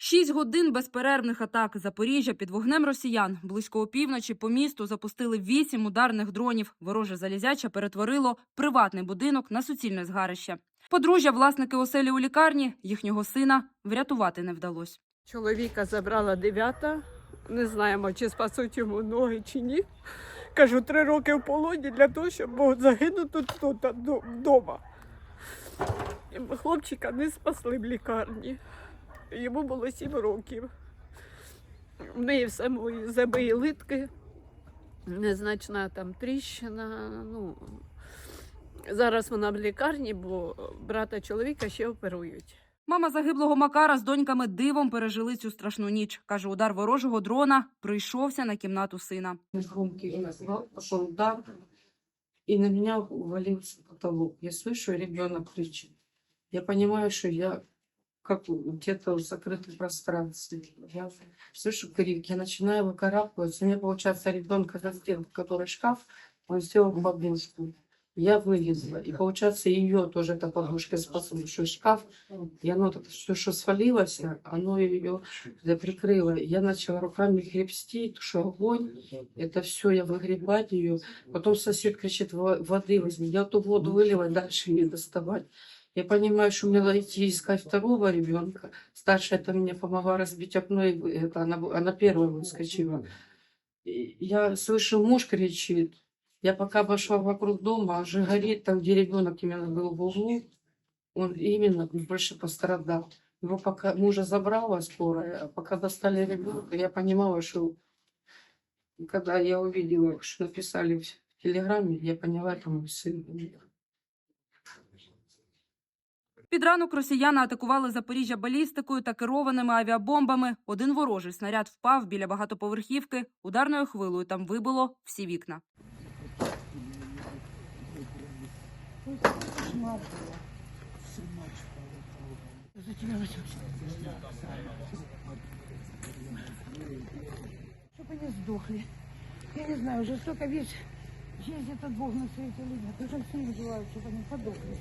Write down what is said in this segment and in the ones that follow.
Шість годин безперервних атак Запоріжжя під вогнем росіян. Близько опівночі по місту запустили вісім ударних дронів. Вороже залізяча перетворило приватний будинок на суцільне згарище. Подружжя, власники оселі у лікарні, їхнього сина врятувати не вдалося. Чоловіка забрала дев'ята. Не знаємо, чи спасуть йому ноги, чи ні. Кажу, три роки в полоні для того, щоб загинути тут до- вдома. Хлопчика не спасли в лікарні. Йому було сім років. В неї все мої зуби і литки. Незначна там тріщина. Ну, зараз вона в лікарні, бо брата чоловіка ще оперують. Мама загиблого Макара з доньками дивом пережили цю страшну ніч. Каже, удар ворожого дрона прийшовся на кімнату сина. громкий пошел удар, и на меня увалился потолок. Я слышу, ребенок кричит. Я понимаю, что я как где-то в закрытом пространстве. Я слышу крик, я начинаю выкарабкиваться. У меня, получается, ребенка раздел, который шкаф, он сделал подушку. Я вылезла. И, получается, ее тоже эта подушка спасла, что шкаф, и оно все, что свалилось, оно ее прикрыло. Я начала руками гребсти, что огонь, это все, я выгребать ее. Потом сосед кричит, «Во- воды возьми. Я эту воду вылила, дальше не доставать. Я понимаю, что мне надо идти искать второго ребенка. Старшая это мне помогла разбить окно, и это она, она первая выскочила. Я слышу, муж кричит. Я пока пошла вокруг дома, а уже горит там, где ребенок именно был в углу. Он именно больше пострадал. Его пока мужа забрала скорая, а пока достали ребенка, я понимала, что когда я увидела, что написали в телеграме, я поняла, это мой сын. Під ранок росіяни атакували Запоріжжя балістикою та керованими авіабомбами. Один ворожий снаряд впав біля багатоповерхівки. Ударною хвилою там вибило всі вікна. Чтобы они сдохли. Я не знаю, уже столько ведь есть этот Бог на свете или нет. Уже все желают, чтобы они подохли.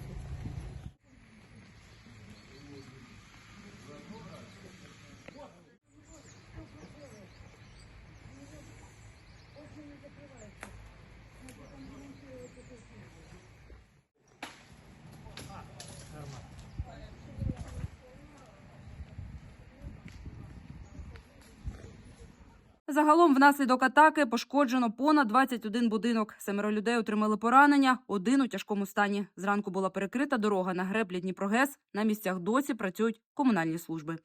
Загалом внаслідок атаки пошкоджено понад 21 будинок. Семеро людей отримали поранення, один у тяжкому стані. Зранку була перекрита дорога на греблі Дніпрогес. На місцях досі працюють комунальні служби.